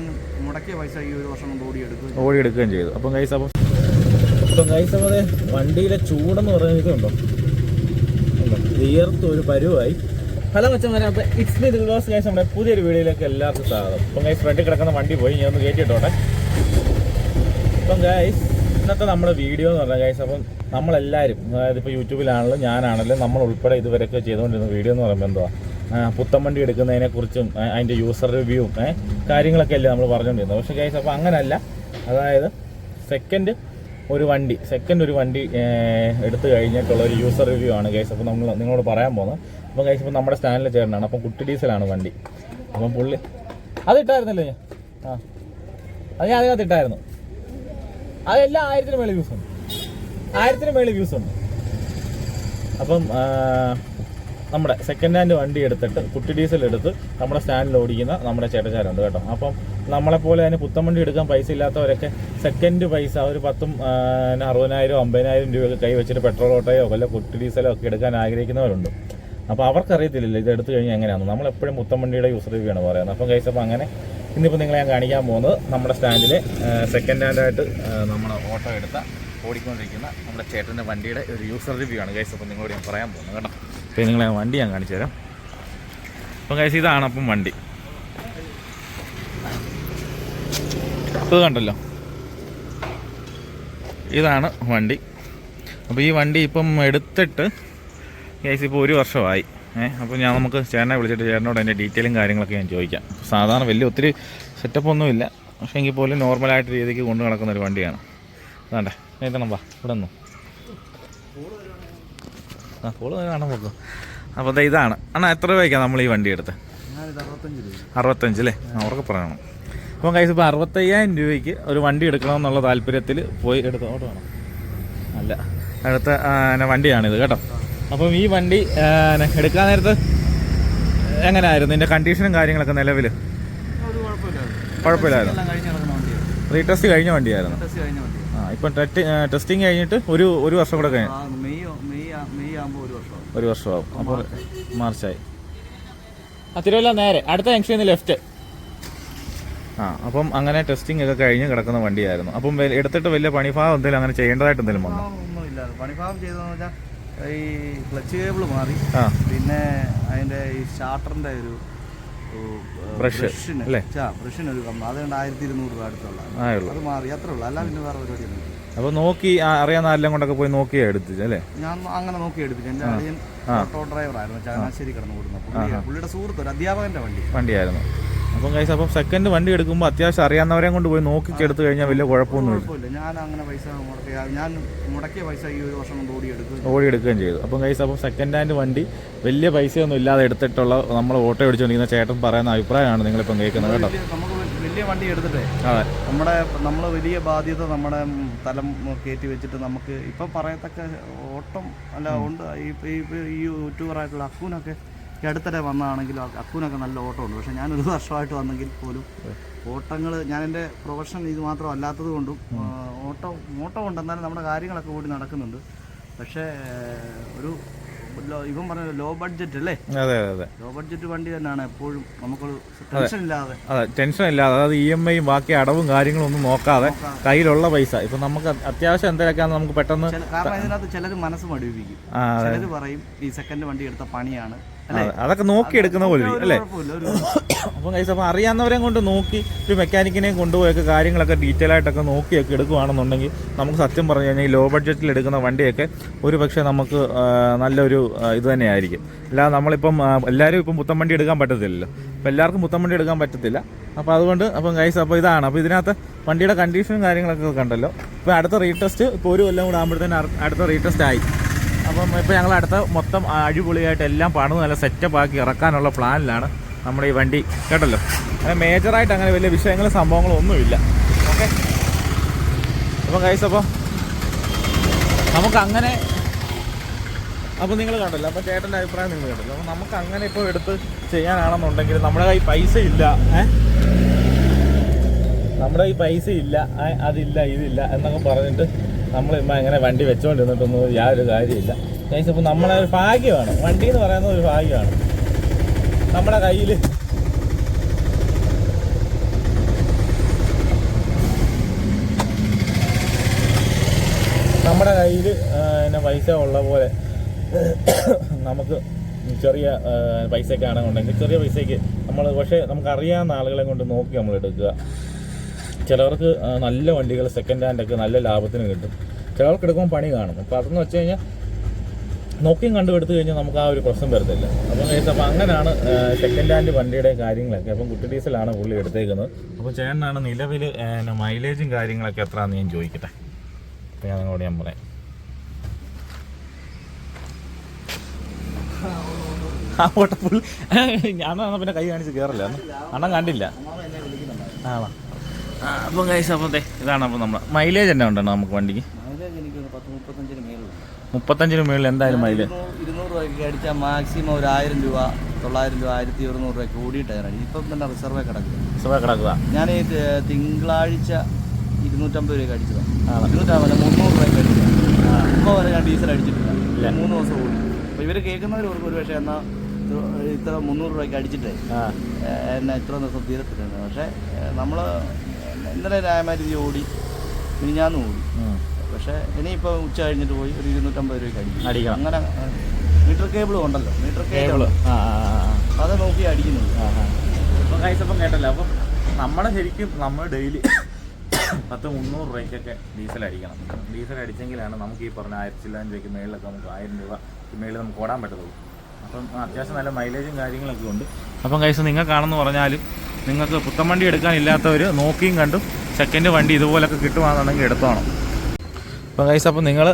ഞാൻ മുടക്കിയ പൈസ ഈ ഒരു വർഷം കൊണ്ട് ഓടിയെടുക്കും ഓടി എടുക്കുകയും ചെയ്തു. അപ്പം കൈസ് അപ്പം അപ്പം കൈസ് അപ്പം അതെ വണ്ടിയിലെ ചൂടെന്ന് ഉണ്ടോ? വിയർത്ത് ഒരു പരുവായി. ഹലോ മച്ചന്മാരെ അപ്പം ഇറ്റ്സ് മീ ദിൽവാസ് ഗൈസ് നമ്മുടെ പുതിയൊരു വീഡിയോയിലേക്ക് എല്ലാവർക്കും സ്വാഗതം. അപ്പം ഗൈസ് ഫ്രണ്ടിൽ കിടക്കുന്ന വണ്ടി പോയി ഞാൻ ഒന്ന് കയറ്റിട്ടോട്ടെ അപ്പം ഗൈസ് ഇന്നത്തെ നമ്മുടെ വീഡിയോ എന്ന് പറഞ്ഞാൽ ഗൈസ് അപ്പം നമ്മളെല്ലാവരും അതായത് ഇപ്പോൾ യൂട്യൂബിലാണെങ്കിലും ഞാനാണെങ്കിലും നമ്മൾ ഉൾപ്പെടെ ഇതുവരെയൊക്കെ ചെയ്തുകൊണ്ടിരുന്ന വീഡിയോ എന്ന് പറയുമ്പോൾ എന്തുവാ? പുത്തൻ വണ്ടി എടുക്കുന്നതിനെ കുറിച്ചും അതിന്റെ യൂസർ റിവ്യൂവും കാര്യങ്ങളൊക്കെ അല്ലേ നമ്മൾ പറഞ്ഞുകൊണ്ടിരുന്നത്. പക്ഷേ കേസ് അപ്പോൾ അങ്ങനല്ല. അതായത് സെക്കൻഡ് ഒരു വണ്ടി സെക്കൻഡ് ഒരു വണ്ടി എടുത്തു കഴിഞ്ഞിട്ടുള്ള ഒരു യൂസർ റിവ്യൂ ആണ് കേസ് അപ്പോൾ നമ്മൾ നിങ്ങളോട് പറയാൻ പോകുന്നത്. അപ്പോൾ കേസ് ഇപ്പോൾ നമ്മുടെ സ്റ്റാൻഡിൽ ചേർന്നാണ്. അപ്പം കുട്ടി ഡീസലാണ് വണ്ടി. അപ്പം പുള്ളി അത് ഇട്ടായിരുന്നല്ലോ ഞാൻ. ആ. അത് ഞാൻ അതിനകത്ത് ഇട്ടായിരുന്നു. അതെല്ലാം ആയിരത്തിന് മേളിൽ വ്യൂസ് ഉണ്ട്. ആയിരത്തിന് മേളിൽ വ്യൂസ് ഉണ്ട്. അപ്പം നമ്മുടെ സെക്കൻഡ് ഹാൻഡ് വണ്ടി എടുത്തിട്ട് കുട്ടി ഡീസൽ എടുത്ത് നമ്മുടെ സ്റ്റാൻഡിൽ ഓടിക്കുന്ന നമ്മുടെ ചേട്ടച്ചാരുണ്ട് കേട്ടോ. അപ്പം നമ്മളെപ്പോലെ തന്നെ പുത്തൻ വണ്ടി എടുക്കാൻ പൈസ ഇല്ലാത്തവരൊക്കെ സെക്കൻഡ് പൈസ ഒരു പത്തും അറുപതിനായിരം അമ്പതിനായിരം രൂപയൊക്കെ കൈ വെച്ചിട്ട് പെട്രോൾ ഓട്ടോയോ വല്ല കുട്ടി ഡീസലോ ഒക്കെ എടുക്കാൻ ആഗ്രഹിക്കുന്നവരുണ്ട്. അപ്പോൾ അവർക്കറിയത്തില്ലല്ലോ ഇത് എടുത്തു കഴിഞ്ഞാൽ എങ്ങനെയാണ് നമ്മളെപ്പോഴും പുത്തൻ വണ്ടിയുടെ യൂസർ റിവ്യൂ ആണ് പറയുന്നത്. അപ്പം കൈസ് അപ്പോൾ അങ്ങനെ ഇന്നിപ്പോൾ നിങ്ങളെ ഞാൻ കാണിക്കാൻ പോകുന്നത് നമ്മുടെ സ്റ്റാൻഡിലെ സെക്കൻഡ് ഹാൻഡായിട്ട് നമ്മൾ ഓട്ടോ എടുത്ത ഓടിക്കൊണ്ടിരിക്കുന്ന നമ്മുടെ ചേട്ടന്റെ വണ്ടിയുടെ ഒരു യൂസർ റിവ്യൂ ആണ്. ഗൈസ് അപ്പോൾ നിങ്ങളോട് ഞാൻ പറയാൻ പോകുന്നത് കേട്ടോ. അപ്പോൾ നിങ്ങളെ വണ്ടി ഞാൻ കാണിച്ചു തരാം. അപ്പം കഴിച്ച് ഇതാണ് അപ്പം വണ്ടി. ഇത് കണ്ടല്ലോ. ഇതാണ് വണ്ടി. അപ്പോൾ ഈ വണ്ടി ഇപ്പം എടുത്തിട്ട് കേസ് ഇപ്പോൾ ഒരു വർഷമായി. ഏഹ് അപ്പോൾ ഞാൻ നമുക്ക് ചേട്ടനെ വിളിച്ചിട്ട് ചേട്ടനോട് അതിന്റെ ഡീറ്റെയിലും കാര്യങ്ങളൊക്കെ ഞാൻ ചോദിക്കാം. സാധാരണ വലിയ ഒത്തിരി സെറ്റപ്പ് ഒന്നുമില്ല പക്ഷേ എങ്കിൽ പോലും നോർമലായിട്ട് രീതിക്ക് കൊണ്ടു നടക്കുന്ന ഒരു വണ്ടിയാണ്. അതാണ്ടേ നേതണം വാ ഇവിടെ നിന്നു. ആ കോൾ കാണാൻ പോകും അപ്പോൾ ദേ ഇതാണ്. അണ്ണാ എത്ര രൂപയ്ക്കാണ് നമ്മൾ ഈ വണ്ടി എടുത്ത്? അറുപത്തഞ്ച് അല്ലേ അവർക്ക് പറയണം. അപ്പം കൈസ് ഇപ്പോൾ അറുപത്തയ്യായിരം രൂപയ്ക്ക് ഒരു വണ്ടി എടുക്കണമെന്നുള്ള താല്പര്യത്തിൽ പോയി എടുത്ത്? അവിടെ വേണം അല്ല അടുത്ത വണ്ടിയാണിത് കേട്ടോ. അപ്പം ഈ വണ്ടി എടുക്കാൻ നേരത്ത് എങ്ങനെയായിരുന്നു ഇതിന്റെ കണ്ടീഷനും കാര്യങ്ങളൊക്കെ നിലവിൽ കുഴപ്പമില്ലായിരുന്നു. കഴിഞ്ഞ് വണ്ടിയായിരുന്നു. ടെസ്റ്റ് കഴിഞ്ഞ വണ്ടി ആ ഇപ്പം ടെസ്റ്റിംഗ് കഴിഞ്ഞിട്ട് ഒരു ഒരു വർഷം കൂടെ കഴിഞ്ഞു. ഒരു വർഷമാവും. അപ്പോൾ മാർച്ചായി. തിരുവല്ല നേരെ. അടുത്ത ജംഗ്ഷനിൽ നിന്ന് ലെഫ്റ്റ്. ആ അപ്പം അങ്ങനെ ടെസ്റ്റിംഗ് ഒക്കെ കഴിഞ്ഞ് കിടക്കുന്ന വണ്ടിയായിരുന്നു. അപ്പം എടുത്തിട്ട് വലിയ പണിഭാഗം എന്തെങ്കിലും അങ്ങനെ ചെയ്യേണ്ടതായിട്ട് എന്തെങ്കിലും വന്നു? ഒന്നുമില്ല. പണിഭാഗം ചെയ്തതെന്ന് വെച്ചാൽ ഈ ക്ലച്ച് കേബിൾ മാറി. പിന്നെ അതിന്റെ ഈ സ്റ്റാർട്ടറിന്റെ ഒരു ബ്രഷിന്. ഒരു കമ്പ. അതുകൊണ്ട് ആയിരത്തി ഇരുന്നൂറ് രൂപ അടുത്തുള്ള. അത് മാറി. അത്രേ ഉള്ളൂ. അല്ല പിന്നെ വേറെ പരിപാടിയൊന്നും. അപ്പോൾ നോക്കി അറിയാൻ അറിയാവുന്ന ആരെല്ലാം കൊണ്ടൊക്കെ പോയി നോക്കിയാ എടുത്തിച്ച് അല്ലേ? ഞാൻ അങ്ങനെ നോക്കി എടുപ്പിച്ചു എന്റെ അടിയൻ ഓട്ടോ ഡ്രൈവറായിരുന്നു ചങ്ങനാശ്ശേരി കടന്നു കൊടുക്കുന്നത് പുള്ളിയുടെ സുഹൃത്ത് ഒരു അധ്യാപകന്റെ വണ്ടി. വണ്ടിയായിരുന്നു. അപ്പം കൈസ് അപ്പം സെക്കൻഡ് വണ്ടി എടുക്കുമ്പോൾ അത്യാവശ്യം അറിയാവുന്നവരെയും കൊണ്ട് പോയി നോക്കി എടുത്തു കഴിഞ്ഞാൽ വലിയ കുഴപ്പമൊന്നുമില്ല ഇല്ല. ഞാൻ അങ്ങനെ പൈസ മുടക്കിയ ഞാൻ മുടക്കിയ പൈസ ഈ ഒരു വർഷം കൊണ്ട് ഓടിയെടുക്കും ഓടി എടുക്കുകയും ചെയ്തു. അപ്പം കൈസ് അപ്പം സെക്കൻഡ് ഹാൻഡ് വണ്ടി വലിയ പൈസയൊന്നും ഇല്ലാതെ എടുത്തിട്ടുള്ള നമ്മൾ ഓട്ടോ അടിച്ചുകൊണ്ടിരിക്കുന്ന ചേട്ടൻ പറയുന്ന അഭിപ്രായമാണ് നിങ്ങളിപ്പം കേൾക്കുന്നത് കേട്ടോ? വലിയ- വണ്ടി എടുത്തിട്ടേ. നമ്മുടെ നമ്മൾ വലിയ ബാധ്യത നമ്മുടെ തലം കയറ്റി വെച്ചിട്ട് നമുക്ക് ഇപ്പം പറയത്തക്ക ഓട്ടം അല്ല ഉണ്ട്. ഈ യൂട്യൂബറായിട്ടുള്ള അക്കൂനൊക്കെ ഈ അടുത്തിടെ വന്നതാണെങ്കിൽ അക്കൂനൊക്കെ നല്ല ഓട്ടമുണ്ട്. ഞാൻ ഞാനൊരു വർഷമായിട്ട് വന്നെങ്കിൽ പോലും ഓട്ടങ്ങൾ ഞാൻ എന്റെ പ്രൊഫഷൻ ഇത് മാത്രം അല്ലാത്തത് കൊണ്ടും ഓട്ടം ഓട്ടം ഉണ്ട് എന്നാലും നമ്മുടെ കാര്യങ്ങളൊക്കെ കൂടി നടക്കുന്നുണ്ട്. പക്ഷേ ഒരു ഇവൻ പറഞ്ഞ ലോ ബഡ്ജറ്റ് അല്ലേ? അതെ അതെ ലോ ബഡ്ജറ്റ് വണ്ടി തന്നെയാണ് എപ്പോഴും നമുക്കൊരു ടെൻഷൻ ഇല്ലാതെ. അതെ ടെൻഷൻ ഇല്ലാതെ. അതായത് ഇ എം ഐയും ബാക്കി അടവും കാര്യങ്ങളും ഒന്നും നോക്കാതെ കയ്യിലുള്ള പൈസ. ഇപ്പൊ നമുക്ക് അത്യാവശ്യം എന്തെങ്കിലുമൊക്കെയാണ് നമുക്ക് പെട്ടെന്ന് കാരണം ഇതിനകത്ത് ചിലർ മനസ്സ് മടുപ്പിക്കും ചിലർ പറയും ഈ സെക്കൻഡ് വണ്ടി എടുത്ത പണിയാണ്. അതൊക്കെ നോക്കി എടുക്കുന്ന പോലെ അല്ലേ? അപ്പൊ അപ്പം കൈസ് അപ്പം അറിയാവുന്നവരെയും കൊണ്ട് നോക്കി ഒരു മെക്കാനിക്കിനെയും കൊണ്ടുപോയൊക്കെ കാര്യങ്ങളൊക്കെ ഡീറ്റെയിൽ ആയിട്ടൊക്കെ നോക്കിയൊക്കെ എടുക്കുകയാണെന്നുണ്ടെങ്കിൽ നമുക്ക് സത്യം പറഞ്ഞു കഴിഞ്ഞാൽ ഈ ലോ ബഡ്ജറ്റിൽ എടുക്കുന്ന വണ്ടിയൊക്കെ ഒരു പക്ഷേ നമുക്ക് നല്ലൊരു ഇത് തന്നെയായിരിക്കും. അല്ലാതെ നമ്മളിപ്പം എല്ലാവരും ഇപ്പം പുത്തൻ വണ്ടി എടുക്കാൻ പറ്റത്തില്ലല്ലോ. അപ്പം എല്ലാവർക്കും പുത്തൻ വണ്ടി എടുക്കാൻ പറ്റത്തില്ല. അപ്പോൾ അതുകൊണ്ട് അപ്പം കൈസ് അപ്പോൾ ഇതാണ്. അപ്പോൾ ഇതിനകത്ത് വണ്ടിയുടെ കണ്ടീഷനും കാര്യങ്ങളൊക്കെ കണ്ടല്ലോ. ഇപ്പോൾ അടുത്ത റീടെസ്റ്റ് ഇപ്പോൾ ഒരു കൊല്ലം കൂടെ ആകുമ്പോഴത്തേന് അടുത്ത റീടെസ്റ്റ് ആയി. അപ്പം ഇപ്പോൾ ഞങ്ങൾ അടുത്ത മൊത്തം അടിപൊളിയായിട്ട് എല്ലാം പണിത് നല്ല സെറ്റപ്പ് ആക്കി ഇറക്കാനുള്ള പ്ലാനിലാണ് നമ്മുടെ ഈ വണ്ടി. കേട്ടല്ലോ? അങ്ങനെ മേജറായിട്ട് അങ്ങനെ വലിയ വിഷയങ്ങളും സംഭവങ്ങളും ഒന്നുമില്ല. ഓക്കെ അപ്പം കൈസ് അപ്പോൾ നമുക്ക് അങ്ങനെ അപ്പോൾ നിങ്ങൾ കണ്ടല്ലോ അപ്പോൾ ചേട്ടന്റെ അഭിപ്രായം നിങ്ങൾ കണ്ടല്ലോ. അപ്പോൾ നമുക്ക് അങ്ങനെ ഇപ്പോൾ എടുത്ത് ചെയ്യാനാണെന്നുണ്ടെങ്കിൽ നമ്മുടെ കൈ പൈസ ഇല്ല ഏ? നമ്മുടെ ഈ പൈസ ഇല്ല അതില്ല ഇതില്ല എന്നൊക്കെ പറഞ്ഞിട്ട് നമ്മൾ ഇമ്മ ഇങ്ങനെ വണ്ടി വെച്ചോണ്ടിരുന്നിട്ടൊന്നും യാതൊരു കാര്യമില്ല ഗൈസ് അപ്പോൾ നമ്മളെ ഒരു ഭാഗ്യമാണ്. വണ്ടി എന്ന് പറയുന്നത് ഒരു ഭാഗ്യമാണ്. നമ്മുടെ കയ്യിൽ നമ്മുടെ കയ്യിൽ പിന്നെ പൈസ ഉള്ള പോലെ നമുക്ക് ചെറിയ പൈസയൊക്കെ ആണെന്നുണ്ടെങ്കിൽ ചെറിയ പൈസയ്ക്ക് നമ്മൾ പക്ഷേ നമുക്കറിയാവുന്ന ആളുകളെ കൊണ്ട് നോക്കി നമ്മൾ എടുക്കുക ചിലവർക്ക് നല്ല വണ്ടികൾ സെക്കൻഡ് ഹാൻഡ് ഒക്കെ നല്ല ലാഭത്തിന് കിട്ടും. ചിലവർക്ക് എടുക്കുമ്പോൾ പണി കാണും. അപ്പോൾ അതെന്ന് വെച്ച് കഴിഞ്ഞാൽ നോക്കിയും കണ്ടു കഴിഞ്ഞാൽ നമുക്ക് ആ ഒരു പ്രശ്നം വരത്തില്ല. അപ്പം അപ്പം അങ്ങനെയാണ് സെക്കൻഡ് ഹാൻഡ് വണ്ടിയുടെ കാര്യങ്ങളൊക്കെ. അപ്പം കുട്ടി ഡീസലാണ് പുള്ളി എടുത്തേക്കുന്നത്. അപ്പോൾ ചേട്ടനാണ് നിലവിൽ മൈലേജും കാര്യങ്ങളൊക്കെ എത്രയാണെന്ന് ഞാൻ ചോദിക്കട്ടെ? അപ്പം ഞാൻ നിങ്ങളോട് ഞാൻ പറയാം. ആ ഞാൻ പിന്നെ കൈ കാണിച്ച് കയറില്ല അണ്ണൻ കണ്ടില്ല. ആണോ? ആ അപ്പം കൈസ് അപ്പം ദേ ഇതാണ് അപ്പം നമ്മൾ മൈലേജ് തന്നെ ഉണ്ടോ നമുക്ക് വണ്ടിക്ക്? മുപ്പത്തഞ്ചിന് മുകളിൽ എന്തായാലും മൈലേജ് ഇരുന്നൂറ് രൂപയ്ക്ക് അടിച്ചാൽ മാക്സിമം ഒരു ആയിരം രൂപ തൊള്ളായിരം രൂപ ആയിരത്തി ഒരുന്നൂറ് രൂപ കൂടിയിട്ടാണ് ഇപ്പം തന്നെ റിസർവേ കിടക്കുക റിസർവേ കിടക്കുക ഞാൻ ഈ തിങ്കളാഴ്ച ഇരുന്നൂറ്റമ്പത് രൂപയ്ക്ക് അടിച്ചതാണ് ഇരുന്നൂറ്റമ്പത് മുന്നൂറ് രൂപയ്ക്ക് അടിച്ചതാണ് ആ. ഇപ്പോൾ വരെ ഞാൻ ഡീസൽ അടിച്ചിട്ടില്ല. മൂന്ന് ദിവസം കൂടി. അപ്പോൾ ഇവർ കേൾക്കുന്നവർ ഓർക്കും ഒരു പക്ഷേ എന്നാൽ ഇത്ര മുന്നൂറ് രൂപയ്ക്ക് അടിച്ചിട്ടേ. എന്നെ ഇത്ര ദിവസം തീരത്തില്ല പക്ഷേ നമ്മൾ ഇന്നലെ ന്യായമായിട്ട് ഓടി ഇനി ഞാൻ ഓടി. പക്ഷെ പക്ഷേ ഇനിയിപ്പോൾ ഉച്ച കഴിഞ്ഞിട്ട് പോയി ഒരു ഇരുന്നൂറ്റമ്പത് രൂപയ്ക്ക് അടിക്കും. അടിക്കണം. അങ്ങനെ മീറ്റർ കേബിൾ ഉണ്ടല്ലോ മീറ്റർ കേബിൾ അത് നോക്കി ആ അപ്പം കൈസപ്പം കേട്ടല്ലോ അപ്പം നമ്മളെ ശരിക്കും നമ്മൾ ഡെയിലി പത്ത് മുന്നൂറ് രൂപയ്ക്കൊക്കെ ഡീസൽ അടിക്കണം. ഡീസൽ അടിച്ചെങ്കിലാണ് നമുക്ക് ഈ പറഞ്ഞ ആയിരത്തി ചില്ലായിരം രൂപയ്ക്ക് മേളിലൊക്കെ നമുക്ക് ആയിരം രൂപ മേളിൽ നമുക്ക് ഓടാൻ പറ്റത്തുള്ളൂ. അപ്പം അത്യാവശ്യം നല്ല മൈലേജും കാര്യങ്ങളൊക്കെ ഉണ്ട്. അപ്പം കൈസ് നിങ്ങൾക്കാണെന്ന് പറഞ്ഞാലും നിങ്ങൾക്ക് പുത്തൻ വണ്ടി എടുക്കാനില്ലാത്തവർ നോക്കിയും കണ്ടും സെക്കൻഡ് വണ്ടി ഇതുപോലൊക്കെ കിട്ടുവാണെന്നുണ്ടെങ്കിൽ എടുത്തോണം. അപ്പോൾ ഗൈസ് അപ്പോൾ നിങ്ങൾ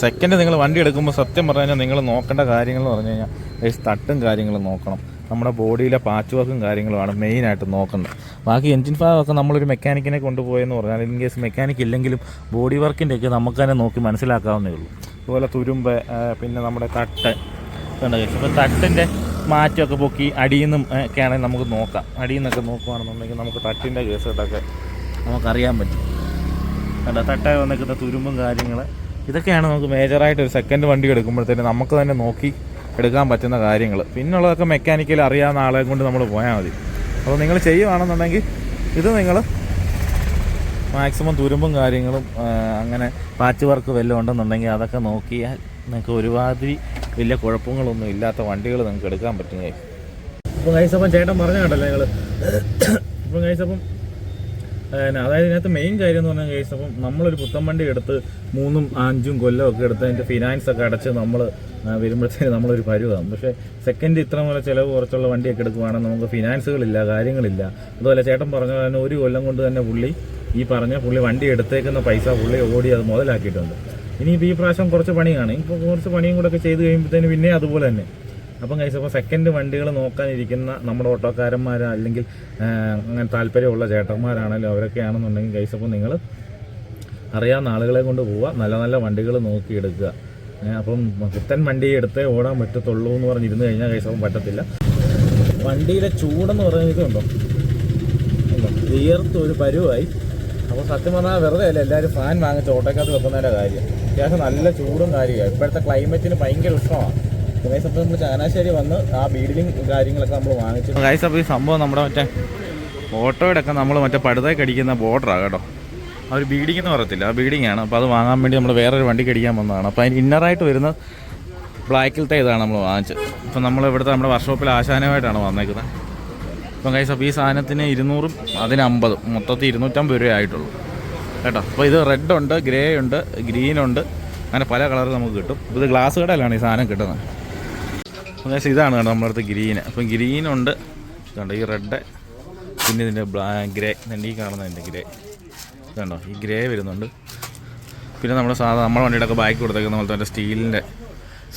സെക്കൻഡ് നിങ്ങൾ വണ്ടി എടുക്കുമ്പോൾ സത്യം പറഞ്ഞു കഴിഞ്ഞാൽ നിങ്ങൾ നോക്കേണ്ട കാര്യങ്ങൾ എന്ന് പറഞ്ഞു കഴിഞ്ഞാൽ ഗൈസ് തട്ടും കാര്യങ്ങളും നോക്കണം. നമ്മുടെ ബോഡിയിലെ പാച്ച് വർക്കും കാര്യങ്ങളുമാണ് മെയിനായിട്ട് നോക്കുന്നത്. ബാക്കി എൻജിൻ ഭാഗമൊക്കെ നമ്മളൊരു മെക്കാനിക്കിനെ കൊണ്ടുപോയെന്ന് പറഞ്ഞാൽ ഇൻ കേസ് മെക്കാനിക് ഇല്ലെങ്കിലും ബോഡി വർക്കിന്റെയൊക്കെ നമുക്ക് തന്നെ നോക്കി മനസ്സിലാക്കാവുന്നേ ഉള്ളൂ. അതുപോലെ തുരുമ്പ് പിന്നെ നമ്മുടെ തട്ട്. ഗൈസ് അപ്പോൾ തട്ടിന്റെ മാറ്റമൊക്കെ പൊക്കി അടിയിൽ നിന്നും ഒക്കെ ആണെങ്കിൽ നമുക്ക് നോക്കാം. അടിയിൽ നിന്നൊക്കെ നോക്കുകയാണെന്നുണ്ടെങ്കിൽ നമുക്ക് തട്ടിന്റെ കേസുകളൊക്കെ നമുക്കറിയാൻ പറ്റും. കണ്ട തട്ടായി വന്നിരിക്കുന്ന തുരുമ്പും കാര്യങ്ങൾ ഇതൊക്കെയാണ് നമുക്ക് മേജറായിട്ട് ഒരു സെക്കൻഡ് വണ്ടി എടുക്കുമ്പോഴത്തേന് നമുക്ക് തന്നെ നോക്കി എടുക്കാൻ പറ്റുന്ന കാര്യങ്ങൾ പിന്നുള്ളതൊക്കെ മെക്കാനിക്കൽ അറിയാവുന്ന ആളെ കൊണ്ട് നമ്മൾ പോയാൽ മതി. അപ്പോൾ നിങ്ങൾ ചെയ്യുവാണെന്നുണ്ടെങ്കിൽ ഇത് നിങ്ങൾ മാക്സിമം തുരുമ്പും കാര്യങ്ങളും അങ്ങനെ പാച്ച് വർക്ക് വല്ലതും ഉണ്ടെന്നുണ്ടെങ്കിൽ അതൊക്കെ നോക്കിയാൽ നിങ്ങൾക്ക് ഒരുമാതിരി വലിയ കുഴപ്പങ്ങളൊന്നും ഇല്ലാത്ത വണ്ടികൾ നിങ്ങൾക്ക് എടുക്കാൻ പറ്റും. അപ്പോൾ ഗൈസ് അപ്പം ചേട്ടൻ പറഞ്ഞ കണ്ടല്ലോ ഞങ്ങൾ ഇപ്പം പിന്നെ അതായത് ഇതിനകത്ത് മെയിൻ കാര്യം എന്ന് പറഞ്ഞാൽ കേസ് അപ്പം നമ്മളൊരു പുത്തൻ വണ്ടി എടുത്ത് മൂന്നും അഞ്ചും കൊല്ലം ഒക്കെ എടുത്ത് അതിന്റെ ഫിനാൻസ് ഒക്കെ അടച്ച് നമ്മൾ വരുമ്പോഴത്തേക്ക് നമ്മളൊരു പരുവാകും. പക്ഷേ സെക്കൻഡ് ഇത്ര പോലെ ചിലവ് കുറച്ചുള്ള വണ്ടിയൊക്കെ എടുക്കുവാണെങ്കിൽ നമുക്ക് ഫിനാൻസുകളില്ല കാര്യങ്ങളില്ല. അതുപോലെ ചേട്ടൻ പറഞ്ഞ തന്നെ ഒരു കൊല്ലം കൊണ്ട് തന്നെ പുള്ളി ഈ പറഞ്ഞ പുള്ളി വണ്ടി എടുത്തേക്കുന്ന പൈസ പുള്ളി ഓടി അത് മുതലാക്കിയിട്ടുണ്ട്. ഇനിയിപ്പോൾ ഈ പ്രാവശ്യം കുറച്ച് പണിയാണ്. ഇപ്പോൾ കുറച്ച് പണിയും കൂടെ ഒക്കെ ചെയ്ത് കഴിയുമ്പോഴത്തേന് പിന്നെ അതുപോലെ തന്നെ. അപ്പം കഴിച്ച അപ്പോൾ സെക്കൻഡ് വണ്ടികൾ നോക്കാനിരിക്കുന്ന നമ്മുടെ ഓട്ടോക്കാരന്മാർ അല്ലെങ്കിൽ അങ്ങനെ താല്പര്യമുള്ള ചേട്ടന്മാരാണല്ലോ അവരൊക്കെയാണെന്നുണ്ടെങ്കിൽ ആണെന്നുണ്ടെങ്കിൽ കഴിച്ച് അപ്പോൾ നിങ്ങൾ അറിയാവുന്ന ആളുകളെ കൊണ്ട് പോവുക നല്ല നല്ല വണ്ടികൾ നോക്കിയെടുക്കുക. അപ്പം പുത്തൻ വണ്ടി എടുത്തേ ഓടാൻ പറ്റത്തുള്ളൂ എന്ന് പറഞ്ഞിരുന്ന് കഴിഞ്ഞാൽ കഴിച്ചപ്പം പറ്റത്തില്ല. വണ്ടിയിലെ ചൂടെന്ന് പറയുന്നത് ഉണ്ടോ? വിയർത്ത് ഒരു പരുവായി. അപ്പോൾ സത്യം പറഞ്ഞാൽ വെറുതെ അല്ല എല്ലാവരും ഫാൻ വാങ്ങിച്ച് ഓട്ടോക്കകത്ത് വെക്കുന്നതിന്റെ കാര്യം. അത്യാവശ്യം നല്ല ചൂടും കാര്യമാണ് ഇപ്പോഴത്തെ ക്ലൈമറ്റിന് ഭയങ്കര ഉഷ്ണമാണ് ഗൈസ് അപ്പോൾ നമ്മൾ ചങ്ങനാശ്ശേരി വന്ന് ആ ബീഡിലും കാര്യങ്ങളൊക്കെ നമ്മൾ വാങ്ങിച്ചു ഗൈസ് അപ്പോൾ ഈ സംഭവം നമ്മുടെ മറ്റേ ഓട്ടോയുടെ ഒക്കെ നമ്മൾ മറ്റേ പടുതയ്ക്ക് അടിക്കുന്ന ബോർഡറാണ് കേട്ടോ. ആ ഒരു ബീഡിംഗ് എന്ന് പറയത്തില്ല. ആ ബീഡിംഗ് ആണ്. അപ്പോൾ അത് വാങ്ങാൻ വേണ്ടി നമ്മൾ വേറൊരു വണ്ടി കടിക്കാൻ വന്നതാണ്. അപ്പോൾ അതിന് ഇന്നറായിട്ട് വരുന്ന ബ്ലാക്കിലത്തെ ഇതാണ് നമ്മൾ വാങ്ങിച്ചത്. അപ്പോൾ നമ്മൾ ഇവിടുത്തെ നമ്മുടെ വർക്ക്ഷോപ്പിൽ ആശാനമായിട്ടാണ് വന്നേക്കുന്നത്. അപ്പം കൈസ് അപ്പോൾ ഈ സാധനത്തിന് ഇരുന്നൂറും അതിന് അമ്പതും. മൊത്തത്തിൽ ഇരുന്നൂറ്റമ്പത് രൂപ ആയിട്ടുള്ളൂ. കേട്ടോ? അപ്പോൾ ഇത് റെഡ് ഉണ്ട് ഗ്രേ ഉണ്ട് ഗ്രീൻ ഉണ്ട്. അങ്ങനെ പല കളർ നമുക്ക് കിട്ടും. ഇത് ഗ്ലാസ് കടയിലാണ് ഈ സാധനം കിട്ടുന്നത്. അപ്പോൾ കൈസ് ഇതാണ് കേട്ടോ നമ്മുടെ അടുത്ത് ഗ്രീൻ അപ്പം ഗ്രീൻ ഉണ്ട്. കണ്ടോ ഈ റെഡ് പിന്നെ ഇതിന്റെ ബ്ലാ ഗ്രേ ഇതിന്റെ ഈ കാണുന്നതിന്റെ ഗ്രേ കണ്ടോ ഈ ഗ്രേ വരുന്നുണ്ട്. പിന്നെ നമ്മുടെ സാധാ നമ്മുടെ വണ്ടിയുടെ ഒക്കെ ബാക്ക് കൊടുത്തേക്കുന്ന പോലത്തെ സ്റ്റീലിന്റെ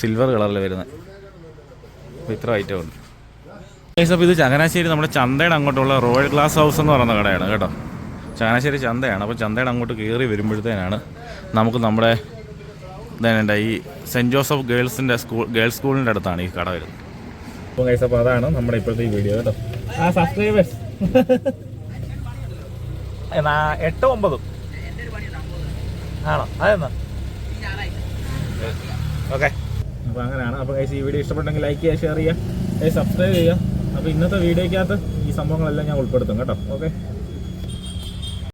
സിൽവർ കളറിൽ വരുന്നത് അപ്പോൾ ഇത്ര ഐറ്റം ഉണ്ട്. അപ്പോൾ ഇത് ചങ്ങനാശ്ശേരി നമ്മുടെ ചന്തയുടെ അങ്ങോട്ടുള്ള റോയൽ ഗ്ലാസ് ഹൗസ് എന്ന് പറയുന്ന കടയാണ് കേട്ടോ. ചങ്ങനാശ്ശേരി ചന്തയാണ്. അപ്പോൾ ചന്തയുടെ അങ്ങോട്ട് കയറി വരുമ്പോഴത്തേനാണ് നമുക്ക് നമ്മുടെ ഇതേണ്ട ഈ സെന്റ് ജോസഫ് ഗേൾസിന്റെ സ്കൂൾ ഗേൾസ് സ്കൂളിന്റെ അടുത്താണ് ഈ കട വരുന്നത്. അപ്പോൾ ഗൈസ് അപ്പോൾ അതാണ് നമ്മുടെ ഇപ്പോഴത്തെ ഈ വീഡിയോ കേട്ടോ. ആ സബ്സ്ക്രൈബേഴ്സ് എന്നാ എട്ട് ഒമ്പതും. ആണോ? അതെന്നാ? ഓക്കെ അപ്പോൾ അങ്ങനെയാണ്. അപ്പോൾ ഗൈസ് ഈ വീഡിയോ ഇഷ്ടപ്പെട്ടെങ്കിൽ ലൈക്ക് ചെയ്യുക ഷെയർ ചെയ്യുക. സബ്സ്ക്രൈബ് ചെയ്യുക. അപ്പോൾ ഇന്നത്തെ വീഡിയോയ്ക്കകത്ത് ഈ സംഭവങ്ങളെല്ലാം ഞാൻ ഉൾപ്പെടുത്തും കേട്ടോ. ഓക്കെ?